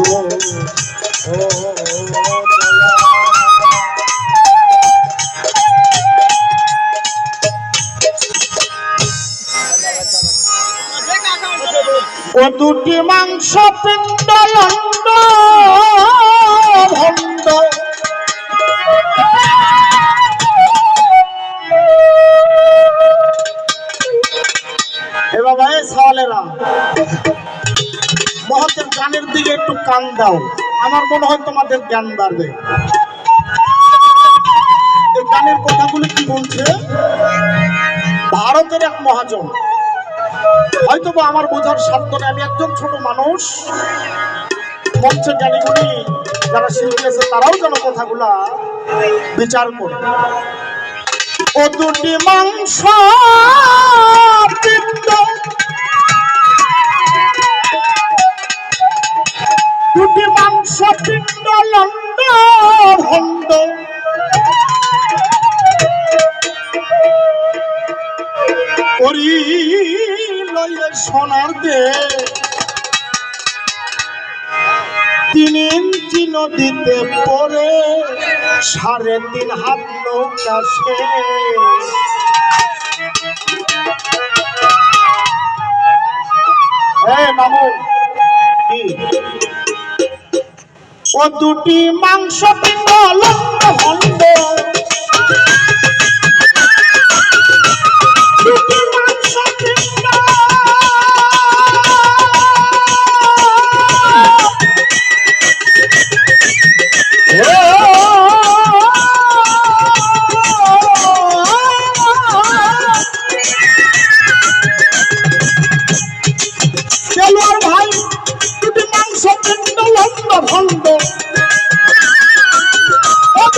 ও দুটি মাংস পিণ্ড ভণ্ড। এ বাবা, এ সওয়ালেরা, মহতের গানের দিকে একটু কান দাও। আমার মনে হয় তোমাদের জ্ঞান বাড়বে। এই গানের কথাগুলো কি বলছে? ভারতের এক মহাজন। হয়তো বা আমার বোঝার সাধ্য নেই। আমি একজন ছোট মানুষ। মঞ্চে জ্ঞানীগুলি যারা শিল্পী আছে, তারাও যেন কথাগুলা বিচার করে। ও দুটি মাংস দুটি মাংস পিণ্ড লন্ড ভণ্ড করি লইলে সোনার দে। তিন ইঞ্চি নদীতে পড়ে, সাড়ে তিন হাত নৌকা মামু। ও দুটি মাংস পিণ্ড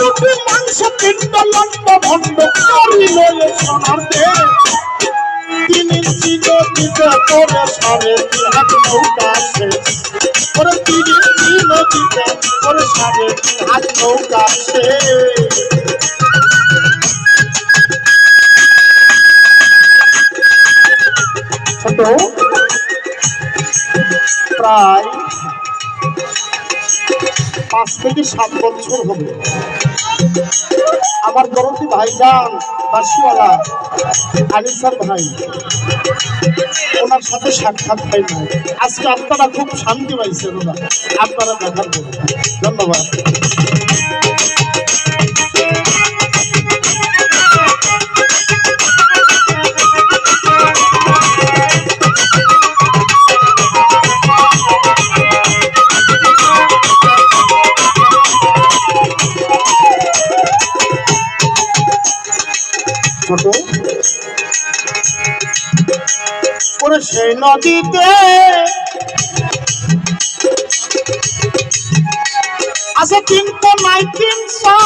দুটি মাংস পিণ্ড লন্ড ভণ্ড করিল সোনার দেহ তিন ইঞ্চি নদীতে পড়ে সাড়ে তিন প্রায় পাঁচ থেকে সাত বছর হবে। আমার দরদি ভাইজান বাসিওয়ালা আনিসার ভাই। ওনার সাথে সাক্ষাৎ পাই নাই। আজকে আপনারা খুব শান্তি পাইছেন ওনার। আপনারা দেখার ধন্যবাদ। নদীতে আছে তিনশো নাই তিনশো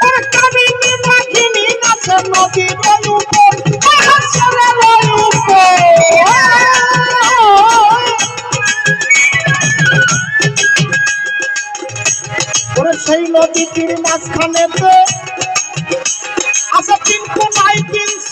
ওরে কামিনী মাখিনী নাচে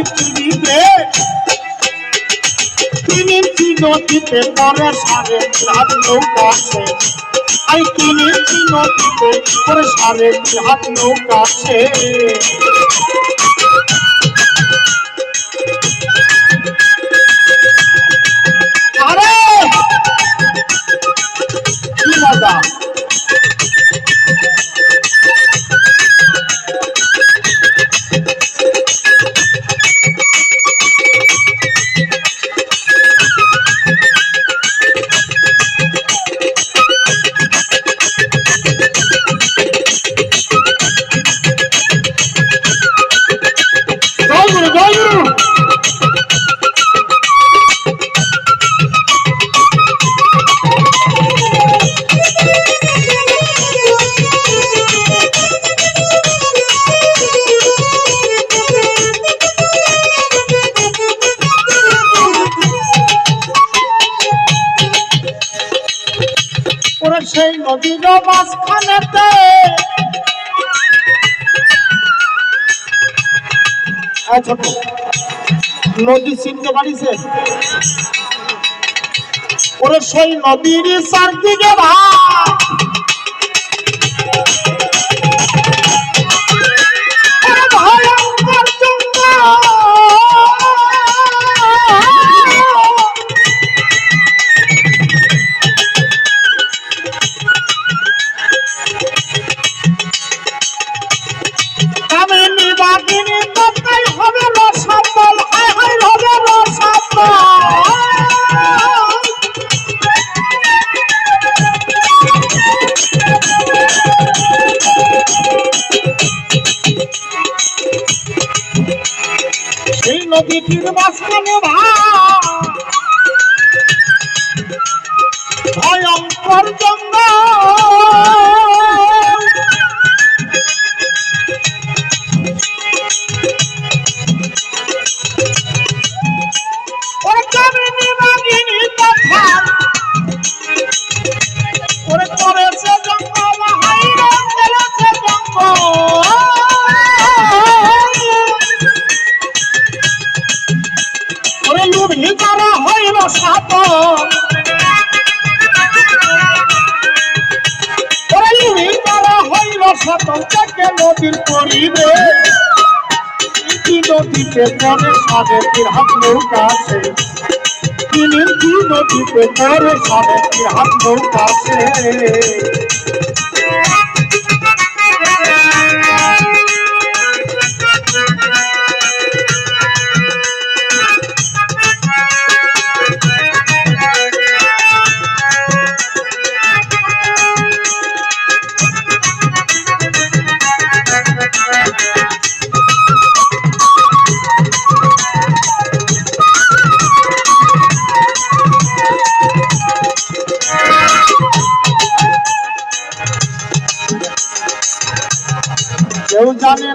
পৃথিবীতে কিনেছি নদীতে পরে সারে হাত নৌকাছে আই কিনেছি কি মজা নদীর মাঝখানেতে। ছোট নদী চিনতে পারিছে? ওরে সেই নদীর চারদিকে ভাই। নদীটির ভাই। ভয়ঙ্কর জঙ্গল। পরিবে কি নদীতে পরে তিন হাত নৌকা আছে। তিনি কি নদীতে পরে তিন হাত নৌকা আছে।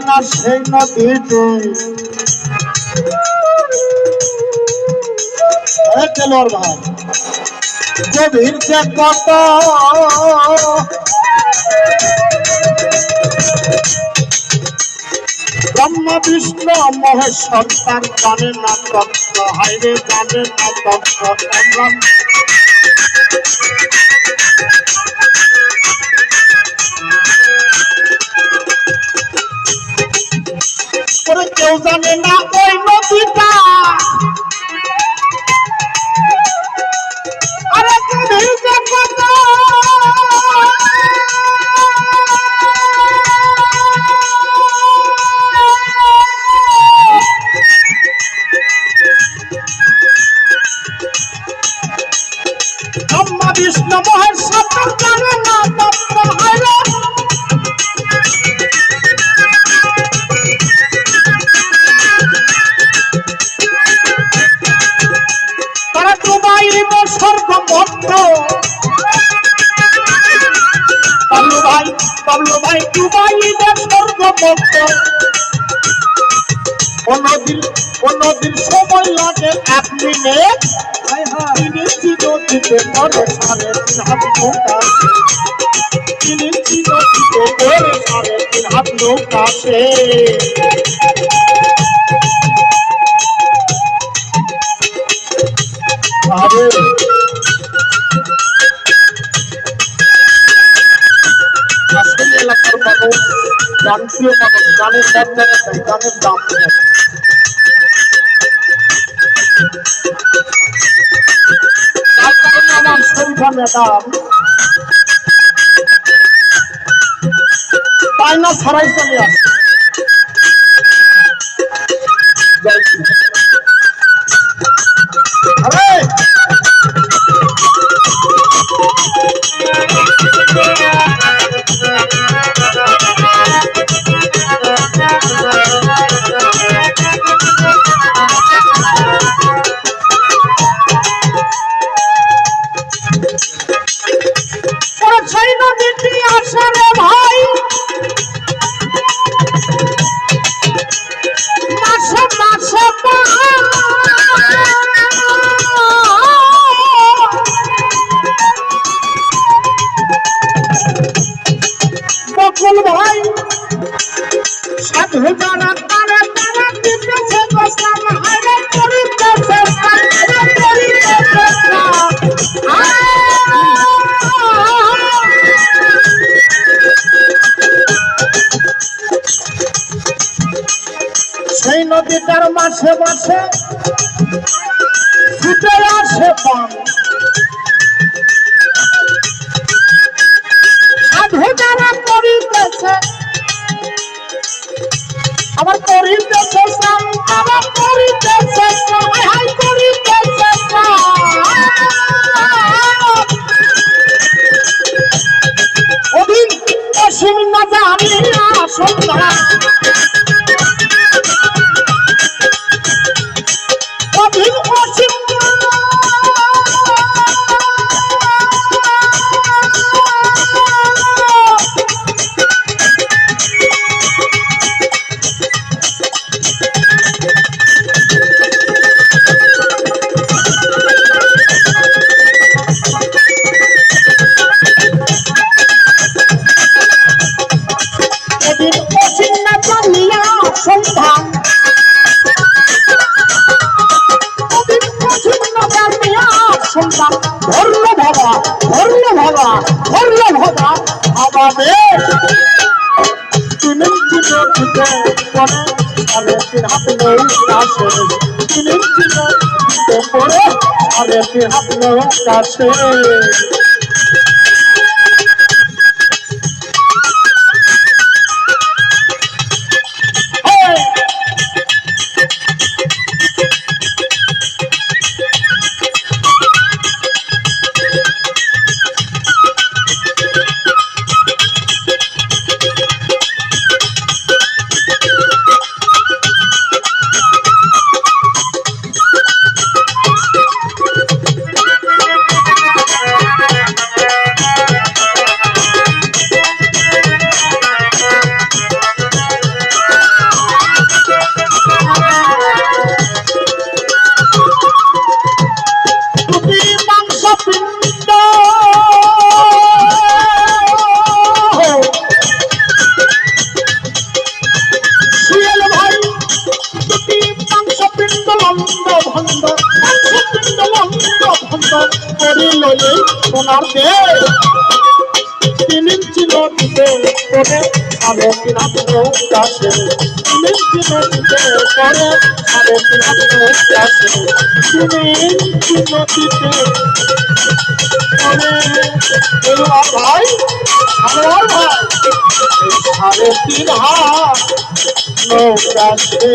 না সেই নদীতে তেলোর ভাই গভীর যে কত ব্রহ্ম বিষ্ণু মহেশ্বর তার জানে না তত্ত্ব হাইরে জানে না তত্ত্ব কেউ জানে না ওই নদীটা। বাবলু ভাই স্বর্গ মধ্য অন্যদিন অন্যদিন সময় লাগে এক মিনিট। তিনি চিরদিতে করে সাড়ে হাত নৌকা তিনি চিরদিতে করে সাড়ে তিন হাত নৌকা আরে এলাকার মানুষ গান প্রিয় গানের দাম জানে নাই গানের দাম জানে তার কারণে আমার শরীফা ম্যাডাম। ছাড়াই চলে আসে। সেই নদীটার মাসে মাসে ছুটে আসে পান। হায় করিতেছে স্নান। না সন্ধ্যা সন্ধ্যা ধরল ভাবা ধরল ভাবা ধরল ভাবা আমাদের তিন হাত নৌকাছে তিন ইঞ্চি নদীতে করে আরে নৌকাছে তিন ইঞ্চি নদীতে করে আরে নৌকাছে তিন ইঞ্চি নদীতে করে এলোয়ার ভাই আনোয়ার ভাই। সাড়ে তিন হাত নৌকাছে